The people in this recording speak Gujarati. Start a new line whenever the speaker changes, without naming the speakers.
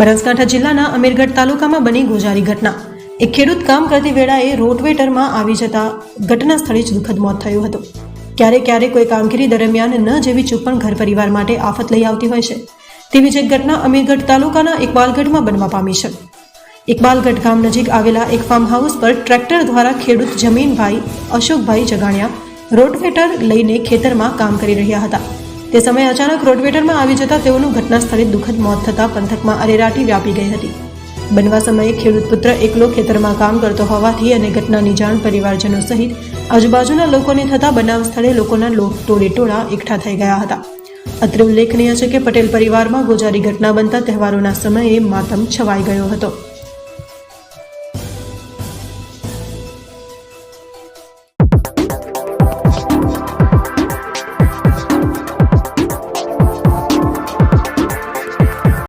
બનાસકાંઠા જિલ્લાના અમીરગઢ તાલુકામાં બની ગોજારી ઘટના. એક ખેડૂત કામ કરતી વેળાએ રોટવેટરમાં આવી જતા ઘટના સ્થળે જ દુઃખદ મોત થયું હતું. ક્યારેક ક્યારેક કોઈ કામગીરી દરમિયાન ન જેવી ચૂપ પણ ઘર પરિવાર માટે આફત લઈ આવતી હોય છે. તેવી જ એક ઘટના અમીરગઢ તાલુકાના ઇકબાલગઢમાં બનવા પામી છે. ઇકબાલગઢ ગામ નજીક આવેલા એક ફાર્મ હાઉસ પર ટ્રેક્ટર દ્વારા ખેડૂત જમીનભાઈ અશોકભાઈ જગાણિયા રોટવેટર લઈને ખેતરમાં કામ કરી રહ્યા હતા. તે સમયે અચાનક રોટવેટરમાં આવી જતા તેઓનું ઘટના સ્થળે દુઃખદ મોત થતાં પંથકમાં અરેરાટી વ્યાપી ગઈ હતી. બનવા સમયે ખેડૂત પુત્ર એકલો ખેતરમાં કામ કરતો હોવાથી અને ઘટનાની જાણ પરિવારજનો સહિત આજુબાજુના લોકોને થતા બનાવ સ્થળે લોકોના લો- ટોળે ટોળા એકઠા થઈ ગયા હતા. અત્રે ઉલ્લેખનીય છે કે પટેલ પરિવારમાં ગોજારી ઘટના બનતા તહેવારોના સમયે માતમ છવાઈ ગયો હતો.